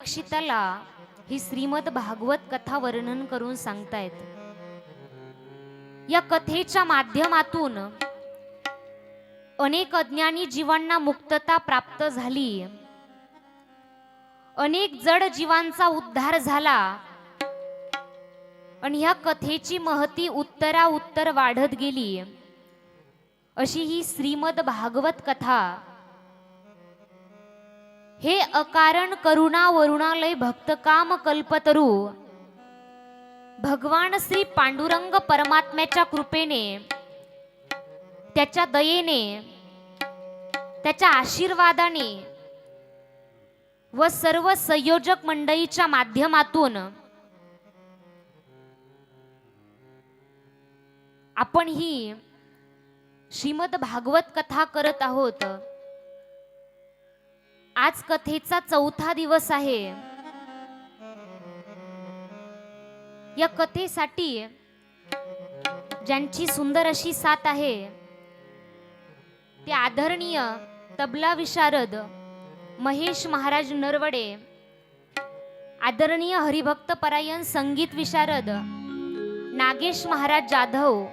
अक्षिताला ही श्रीमद भागवत कथा वर्णन करून सांगतायत. या कथेच्या माध्यमातून अनेक अज्ञानी जीवांना मुक्तता प्राप्त झाली. अनेक जड जीवांचा उद्धार झाला. आणि ह्या कथेची महती उत्तरा उत्तर वाढत गेली. अशी ही श्रीमद भागवत कथा. हे अकारण करुणा वरुणालय भक्तकाम कल्पतरू. भगवान श्री पांडुरंग परमात्म्याच्या कृपेने त्याच्या दयेने त्याच्या आशीर्वादाने व सर्व संयोजक मंडळीच्या माध्यमातून आपण ही श्रीमद भागवत कथा करत आहोत. आज कथेचा चौथा दिवस आहे. या कथेसाठी ज्यांची सुंदर अशी साथ आहे ते आदरणीय तबला विशारद महेश महाराज नरवडे आदरणीय हरिभक्त परायण संगीत विशारद नागेश महाराज जाधव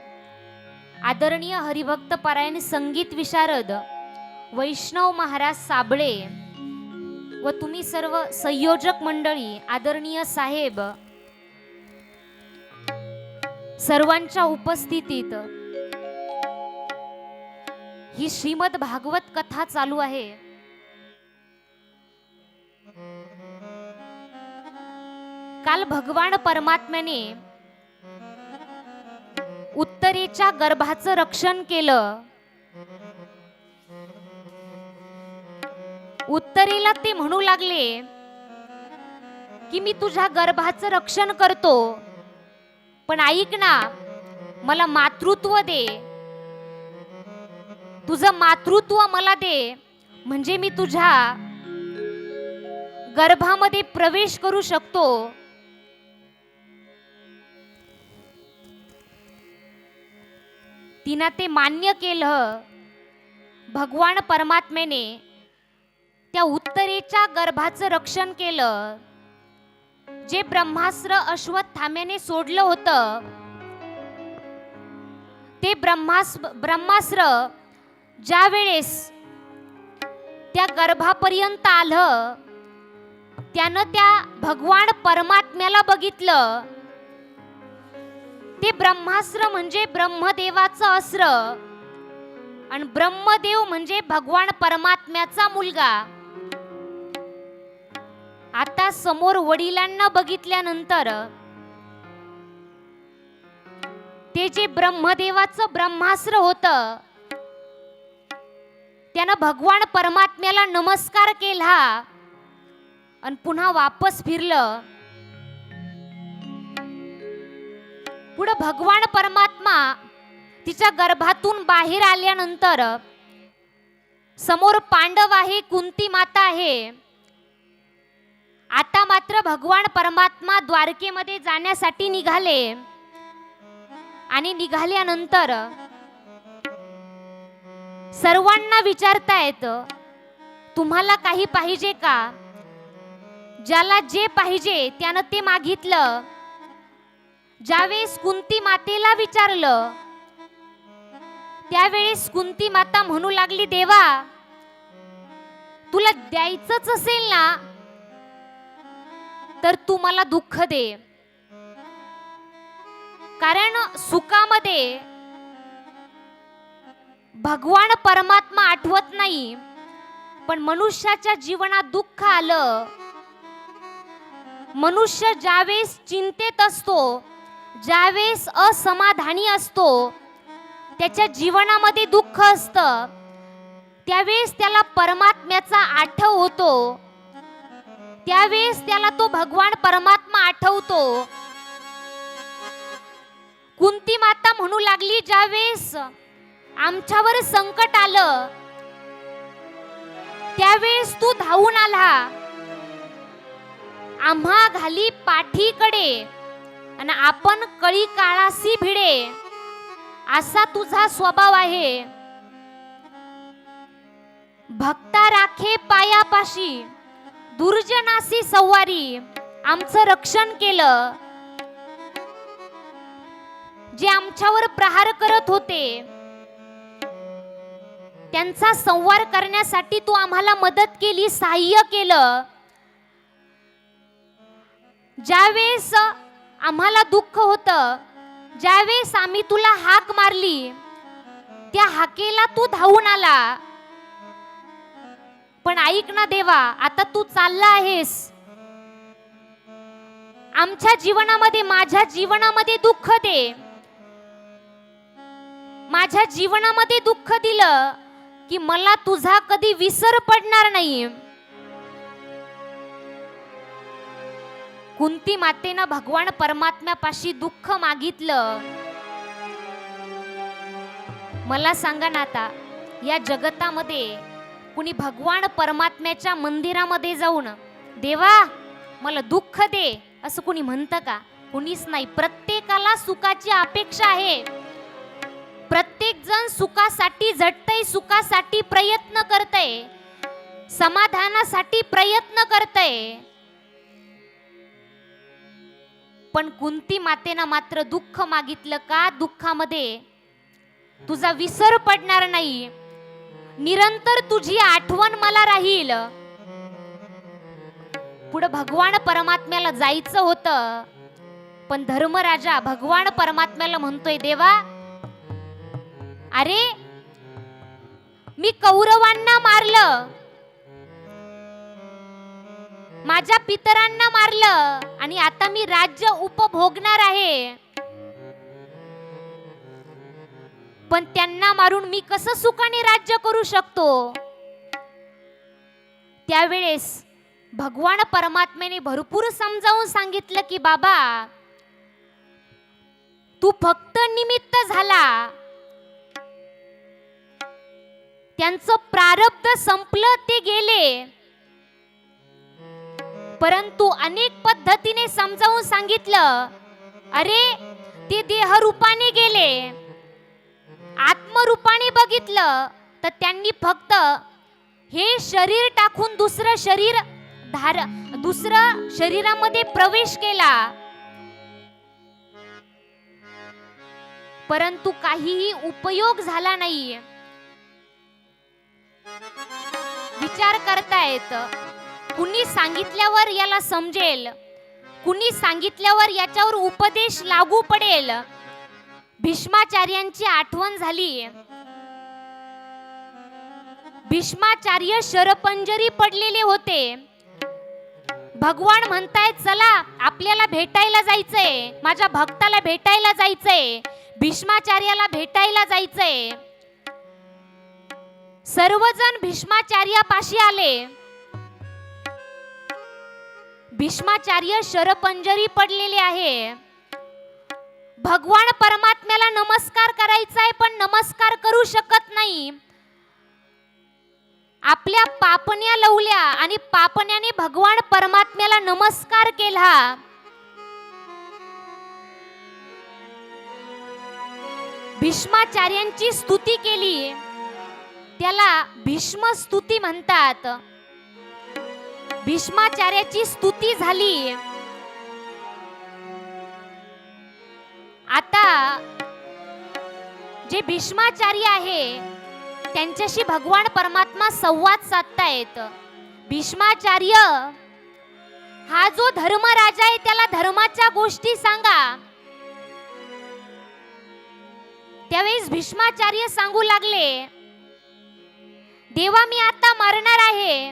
आदरणीय हरिभक्त परायण संगीत विशारद वैष्णव महाराज साबळे व तुम्ही सर्व संयोजक मंडळी आदरणीय साहेब सर्वांच्या उपस्थितीत ही श्रीमद भागवत कथा चालू आहे. काल भगवान परमात्म्याने उत्तरेच्या गर्भाचं रक्षण केलं. उत्तरेला ते म्हणू लागले की मी तुझ्या गर्भाचं रक्षण करतो. पण ऐक ना मला मातृत्व दे. तुझं मातृत्व मला दे. म्हणजे मी तुझ्या गर्भामध्ये प्रवेश करू शकतो. तिनं ते मान्य केलं. भगवान परमात्मेने त्या उत्तरेच्या गर्भाचं रक्षण केलं. जे ब्रह्मास्त्र अश्वत्थाम्याने सोडलं होतं ते ब्रह्मास ब्रह्मास्त्र ज्या वेळेस त्या गर्भापर्यंत आलं त्यानं त्या भगवान परमात्म्याला बघितलं. ते ब्रह्मास्त्र म्हणजे ब्रह्मदेवाचं अस्त्र. आणि ब्रह्मदेव म्हणजे भगवान परमात्म्याचा मुलगा. आता समोर वडिलांना बघितल्यानंतर ते जे ब्रह्मदेवाचं ब्रह्मास्त्र होत त्यानं भगवान परमात्म्याला नमस्कार केला आणि पुन्हा वापस फिरलं. पुढं भगवान परमात्मा तिच्या गर्भातून बाहेर आल्यानंतर समोर पांडव आहे कुंती माता आहे. आता मात्र भगवान परमात्मा द्वारकेमध्ये जाण्यासाठी निघाले. आणि निघाल्यानंतर सर्वांना विचारतायत तुम्हाला काही पाहिजे का? ज्याला जे पाहिजे त्यानं ते मागितलं. ज्यावेळेस कुंती मातेला विचारलं त्यावेळेस कुंती माता म्हणू लागली देवा तुला द्यायचंच असेल ना तर तू मला दुःख दे. कारण सुखामध्ये भगवान परमात्मा आठवत नाही पण मनुष्याच्या जीवनात दुःख आलं. मनुष्य ज्यावेळेस चिंतेत असतो ज्यावेळेस असमाधानी असतो त्याच्या जीवनामध्ये दुःख असतं. त्यावेळेस त्याला परमात्म्याचा आठव होतो. त्यावेळेस त्याला तो भगवान परमात्मा आठवतो. कुंती माता म्हणू लागली ज्यावेळेस आमच्यावर संकट आलं त्यावेळेस तू धावून आला. आम्हा घाली पाठीकडे आणि आपण कळी काळासी भिडे असा तुझा स्वभाव आहे. भक्ता राखे पायापाशी दुर्जनासी सवारी आमचं रक्षण केलं. जे आमच्यावर प्रहार करत होते त्यांचा संवार करण्यासाठी तू आम्हाला मदत केली सहाय्य केलं. ज्यावेळेस आम्हाला दुःख होतं ज्यावेळेस आम्ही तुला हाक मारली त्या हाकेला तू धावून आला. पण ऐक ना देवा आता तू चालला आहेस. आमच्या जीवनामध्ये माझ्या जीवनामध्ये दुःख दे. माझ्या जीवनामध्ये दुःख दिलं की मला तुझा कधी विसर पडणार नाही कुंती मातेनं भगवान परमात्म्यापाशी दुःख मागितलं. मला सांगा ना आता या जगतामध्ये कुणी भगवान परमात्म्याच्या मंदिरामध्ये जाऊन देवा मला दुःख दे असं कुणी म्हणतं का? कुणीच नाही. प्रत्येकाला सुखाची अपेक्षा आहे. प्रत्येक जण सुखासाठी झटतय सुखासाठी प्रयत्न करतय. समाधानासाठी प्रयत्न करतय. पण कुंती मातेनं मात्र दुःख मागितलं का? दुःखामध्ये. तुझा विसर पडणार नाही. निरंतर तुझी आठवण मला राहील. पुढे भगवान परमात्म्याला जायचं होतं पण धर्मराजा भगवान परमात्म्याला म्हणतोय देवा अरे मी कौरवांना मारलं. माझ्या पितरांना मारलं आणि आता मी राज्य उपभोगणार आहे. पण त्यांना मारून मी कसं सुखाने राज्य करू शकतो? त्यावेळेस भगवान परमात्म्याने भरपूर समजावून सांगितलं की बाबा तू फक्त निमित्त झाला. त्यांचं प्रारब्ध संपलं ते गेले. परंतु अनेक पद्धतीने समजावून सांगितलं अरे ते देहरूपाने गेले. आत्मरूपाने बघितलं तर त्यांनी फक्त हे शरीर टाकून दुसरं शरीर धार दुसरं शरीरामध्ये प्रवेश केला. परंतु काहीही उपयोग झाला नाही. विचार करता येत कुणी सांगितल्यावर याला समजेल. कुणी सांगितल्यावर याच्यावर उपदेश लागू पडेल. भीष्माचार्यांची आठवण झाली. भीष्माचार्य शरपंजरी पडलेले होते. भगवान म्हणताय चला आपल्याला भेटायला जायचंय. माझ्या भक्ताला भेटायला जायचंय. भीष्माचार्याला भेटायला जायचंय. सर्वजण भीष्माचार्यापाशी आले. भीष्माचार्य शरपंजरी पडलेले आहे. भगवान परमात्म्याला नमस्कार करायचा आहे पण नमस्कार करू शकत नाही. आपल्या पापण्या लवल्या आणि पापण्याने भगवान परमात्म्याला नमस्कार केला. भीष्माचार्यांची स्तुती केली. त्याला भीष्म स्तुती म्हणतात. भीष्माचार्याची स्तुती झाली. आता जे भीष्माचार्य आहे त्यांच्याशी भगवान परमात्मा संवाद साधतायत. भीष्माचार्य हा जो धर्मराजा आहे त्याला धर्माच्या गोष्टी सांगा. त्यावेळेस भीष्माचार्य सांगू लागले देवा मी आता मरणार आहे.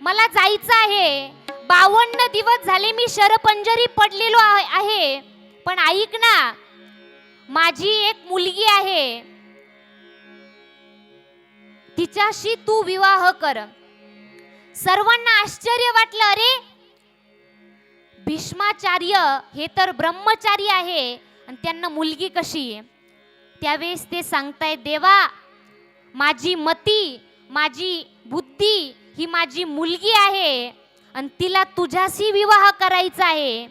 मला जायचं आहे. बावन्न दिवस झाले मी शरपंजरी पडलेलो आहे आहे. पण ऐक ना माझी एक मुलगी आहे. तिच्याशी तू विवाह कर. सर्वांना आश्चर्य वाटलं अरे भीष्माचार्य हे तर ब्रह्मचारी आहे आणि त्यांना मुलगी कशी त्यावेळेस ते सांगतायत देवा माझी मती माझी बुद्धी ही माझी मुलगी आहे आणि तिला तुझ्याशी विवाह करायचा आहे.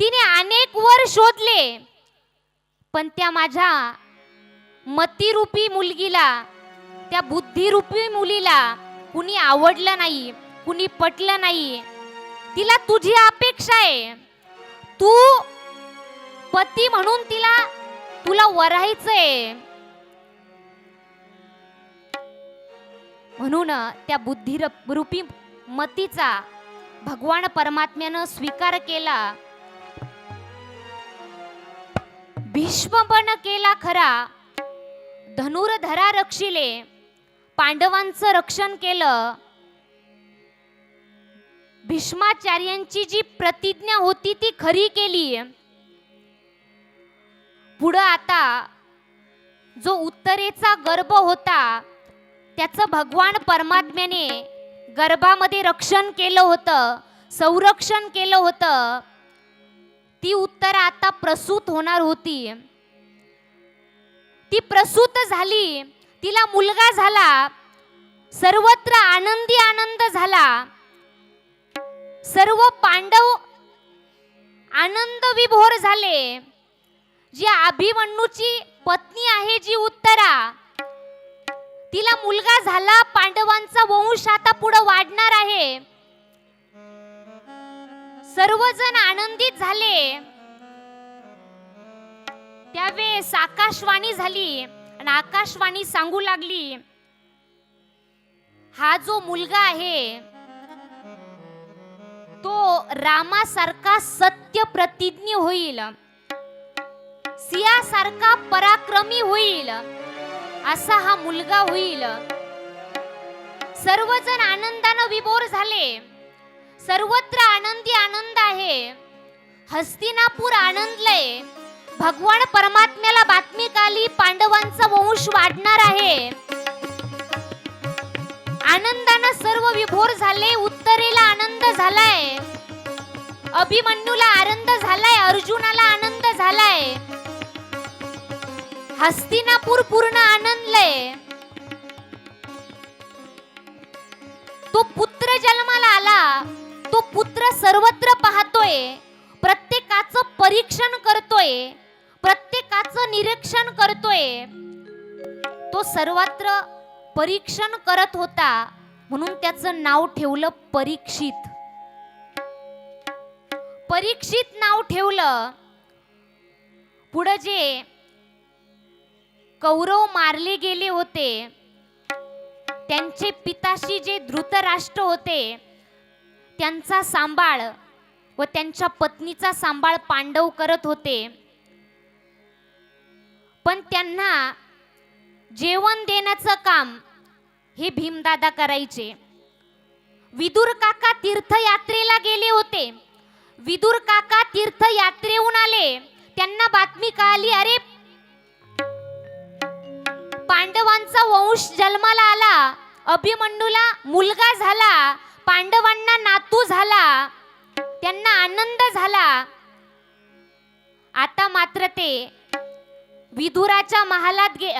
तिने अनेक वर शोधले. पण त्या माझ्या मतीरूपी मुलगीला त्या बुद्धिरूपी मुलीला कुणी आवडलं नाही कुणी पटलं नाही. तिला तुझी अपेक्षा आहे. तू पती म्हणून तिला तुला वरायचंय म्हणून त्या बुद्धिरूपी मतीचा भगवान परमात्म्यानं स्वीकार केला. भीष्मपण केला खरा. धनुर्धरा रक्षिले पांडवांचं रक्षण केलं. भीष्माचार्यांची जी प्रतिज्ञा होती ती खरी केली. पुढं आता जो उत्तरेचा गर्भ होता त्याचं भगवान परमात्म्याने गर्भामध्ये रक्षण केलं होतं संरक्षण केलं होतं. ती उत्तर आता प्रसूत होणार होती. ती प्रसूत झाली तिला मुलगा झाला सर्वत्र आनंदी आनंद झाला. सर्व पांडव आनंद विभोर झाले. जी अभिमन्यूची पत्नी आहे जी उत्तरा तिला मुलगा झाला पांडवांचा वंश आता पुढे वाढणार आहे. सर्वजण आनंदित झाले. त्यावेळेस आकाशवाणी झाली आणि आकाशवाणी सांगू लागली हा जो मुलगा आहे तो रामासारखा सत्य प्रतिज्ञ होईल. सियासारखा पराक्रमी होईल. असा हा मुलगा होईल. सर्वजण आनंदानं विभोर झाले. सर्वत्र आनंदी आनंद आहे. हस्तिनापूर आनंदलय. भगवान परमात्म्याला बातमी काली पांडवांचा वंश वाढणार आहे. आनंदानं सर्व विभोर झाले उत्तरेला आनंद झालाय. अभिमन्यूला आनंद झालाय अर्जुनाला आनंद झालाय. हस्तिनापूर पूर्ण आनंदलय. तो पुत्र जन्माला आला. तो पुत्र सर्वत्र पाहतोय. प्रत्येकाचं परीक्षण करतोय. प्रत्येकाचं निरीक्षण करतोय. तो सर्वत्र परीक्षण करत होता. म्हणून त्याचं नाव ठेवलं परीक्षित. परीक्षित नाव ठेवलं. पुढे जे कौरव मारले गेले होते. त्यांचे पिताशी जे धृतराष्ट्र होते. त्यांचा सांभाळ व त्यांच्या पत्नीचा सांभाळ पांडव करत होते. पण त्यांना जेवण देण्याचं काम हे भीमदादा करायचे. विदुर काका तीर्थयात्रेला गेले होते. विदुर काका तीर्थयात्रेहून आले. त्यांना बातमी कळाली अरे पांडवांचा वंश जन्माला आला. अभिमन्यूला मुलगा झाला. पांडवांना नातू झाला त्यांना आनंद झाला. आता मात्र ते विदुराच्या महालात गे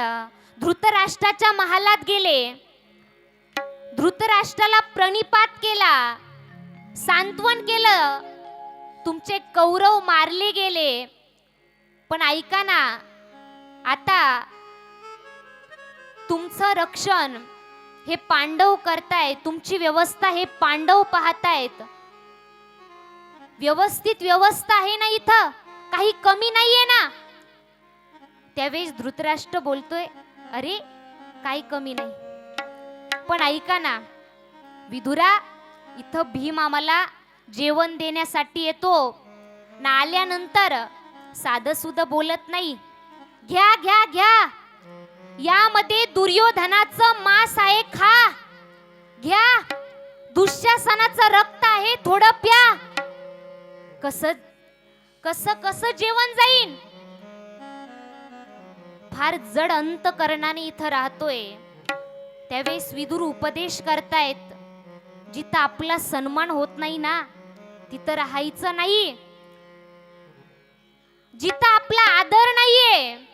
धृतराष्ट्राच्या महालात गेले. धृतराष्ट्राला प्रणिपात केला सांत्वन केलं. तुमचे कौरव मारले गेले. पण ऐका ना आता तुमचं रक्षण हे पांडव करतायत तुमची व्यवस्था हे पांडव पाहतायत. व्यवस्थित व्यवस्था आहे ना इथं? काही कमी नाहीये ना? त्यावेळेस धृतराष्ट्र बोलतोय अरे काही कमी नाही. पण ऐका ना विधुरा इथं भीम आम्हाला जेवण देण्यासाठी येतो. ना आल्यानंतर साधं सुद्धा बोलत नाही. घ्या घ्या घ्या. यामध्ये दुर्योधनाचं मांस आहे खा. घ्या. दुःशासनाचं रक्त आहे थोडं प्या. कस कस कस जेवण जाईन? फार जड अंतकरणाने इथं राहतोय. त्यावेळेस विदुर उपदेश करतायत जिथं आपला सन्मान होत नाही ना तिथं राहायचं नाही. जिथं आपला आदर नाहीये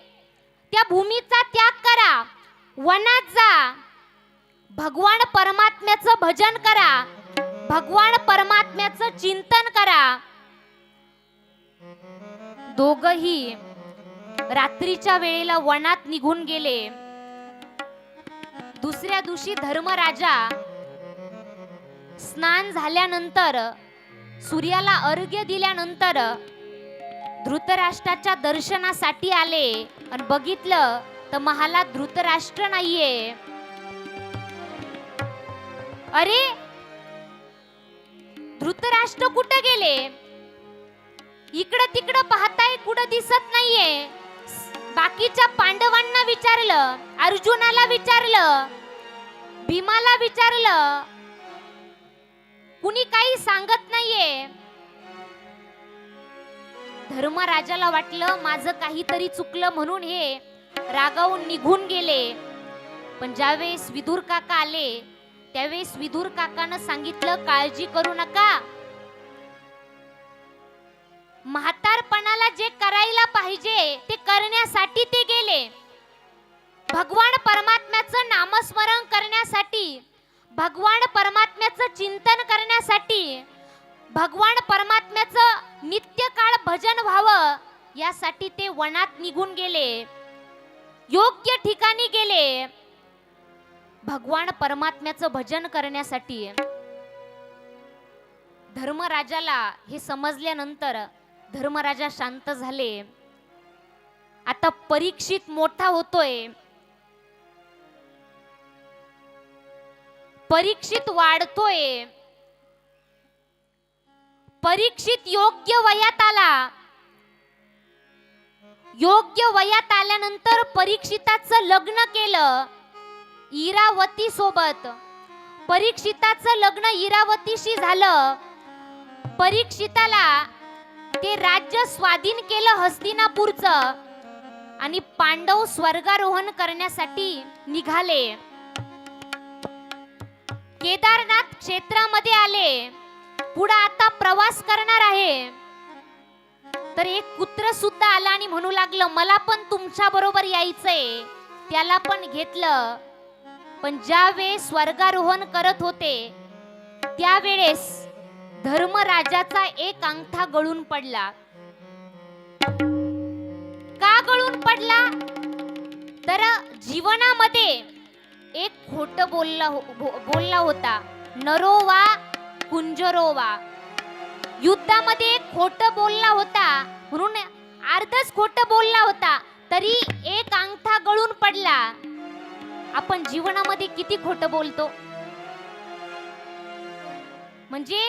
त्या भूमीचा त्याग करा. वनात जा. भगवान परमात्म्याचं भजन करा. भगवान परमात्म्याचं चिंतन करा. दोघही रात्रीच्या वेळेला वनात निघून गेले. दुसऱ्या दिवशी धर्मराजा स्नान झाल्यानंतर सूर्याला अर्घ्य दिल्यानंतर धृतराष्ट्राच्या दर्शनासाठी आले. आणि बघितलं तर मला धृतराष्ट्र नाहीये. अरे! धृतराष्ट्र कुठं गेले? इकडं तिकडं पाहताय कुठं दिसत नाहीये. बाकीच्या पांडवांना विचारलं अर्जुनाला विचारलं भीमाला विचारलं. कुणी काही सांगत नाहीये. धर्मराजाला वाटलं माझं काहीतरी चुकलं म्हणून हे रागावून निघून गेले. पण ज्यावेळेस विदूर काका आले त्यावेळेस विदूर काकानं सांगितलं काळजी करू नका. म्हातारपणाला जे करायला पाहिजे ते करण्यासाठी ते गेले. भगवान परमात्म्याचं नामस्मरण करण्यासाठी भगवान परमात्म्याचं चिंतन करण्यासाठी भगवान परमात्म्याचं नित्यकाळ भजन व्हावं यासाठी ते वनात निघून गेले. योग्य ठिकाणी गेले. भगवान परमात्म्याचं भजन करण्यासाठी. धर्मराजाला हे समजल्यानंतर धर्मराजा शांत झाले. आता परीक्षित मोठा होतोय. परीक्षित वाढतोय. परीक्षित योग्य वयात आला. योग्य वयात आल्यानंतर परीक्षिताचं लग्न केलं इरावती सोबत. परीक्षिताचं लग्न इरावतीशी झालं. परीक्षिताला ते राज्य स्वाधीन केलं हस्तिनापूरचं आणि पांडव स्वर्गारोहण करण्यासाठी निघाले. केदारनाथ क्षेत्रामध्ये आले. पुढे आता प्रवास करणार आहे. तर एक कुत्र सुद्धा आला आणि म्हणू लागलं मला पण तुमच्या बरोबर यायचंय. त्याला पण घेतलं. पण ज्या वेळेस स्वर्गारोहण करत होते त्यावेळेस धर्मराजाचा एक अंगठा गळून पडला. का गळून पडला? तर जीवनामध्ये एक खोट बोलला हो- बोलला होता नरोवा गुंजरोवा. युद्धामध्ये एक खोट बोलला होता म्हणून अर्धच खोट बोलला होता तरी एक अंगठा गळून पडला. आपण जीवनामध्ये किती खोट बोलतो? म्हणजे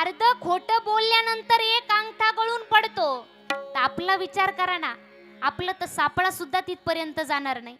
अर्ध खोट बोलल्यानंतर एक अंगठा गळून पडतो. तर आपला विचार करा ना. आपलं तर सापळा सुद्धा तिथपर्यंत जाणार नाही.